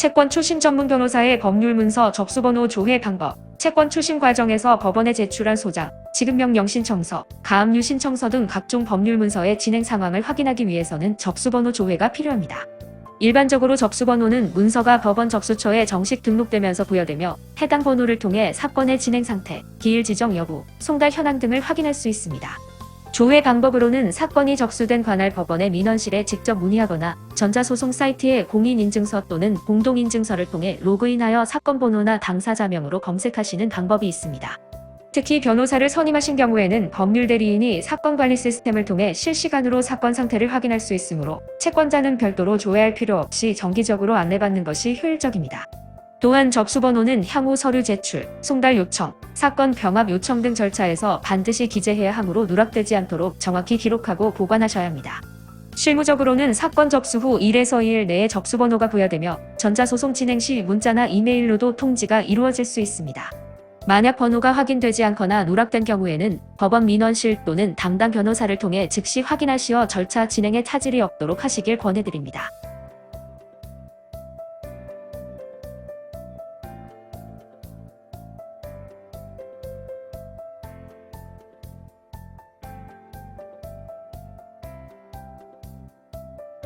채권 출신 전문 변호사의 법률 문서 접수번호 조회 방법, 채권 출신 과정에서 법원에 제출한 소장, 지급명령 신청서, 가압류 신청서 등 각종 법률 문서의 진행 상황을 확인하기 위해서는 접수번호 조회가 필요합니다. 일반적으로 접수번호는 문서가 법원 접수처에 정식 등록되면서 부여되며 해당 번호를 통해 사건의 진행 상태, 기일 지정 여부, 송달 현황 등을 확인할 수 있습니다. 조회 방법으로는 사건이 접수된 관할 법원의 민원실에 직접 문의하거나 전자소송 사이트의 공인인증서 또는 공동인증서를 통해 로그인하여 사건 번호나 당사자명으로 검색하시는 방법이 있습니다. 특히 변호사를 선임하신 경우에는 법률 대리인이 사건 관리 시스템을 통해 실시간으로 사건 상태를 확인할 수 있으므로 채권자는 별도로 조회할 필요 없이 정기적으로 안내받는 것이 효율적입니다. 또한 접수 번호는 향후 서류 제출, 송달 요청, 사건 병합 요청 등 절차에서 반드시 기재해야 하므로 누락되지 않도록 정확히 기록하고 보관하셔야 합니다. 실무적으로는 사건 접수 후 1에서 2일 내에 접수번호가 부여되며 전자소송 진행 시 문자나 이메일로도 통지가 이루어질 수 있습니다. 만약 번호가 확인되지 않거나 누락된 경우에는 법원 민원실 또는 담당 변호사를 통해 즉시 확인하시어 절차 진행에 차질이 없도록 하시길 권해드립니다.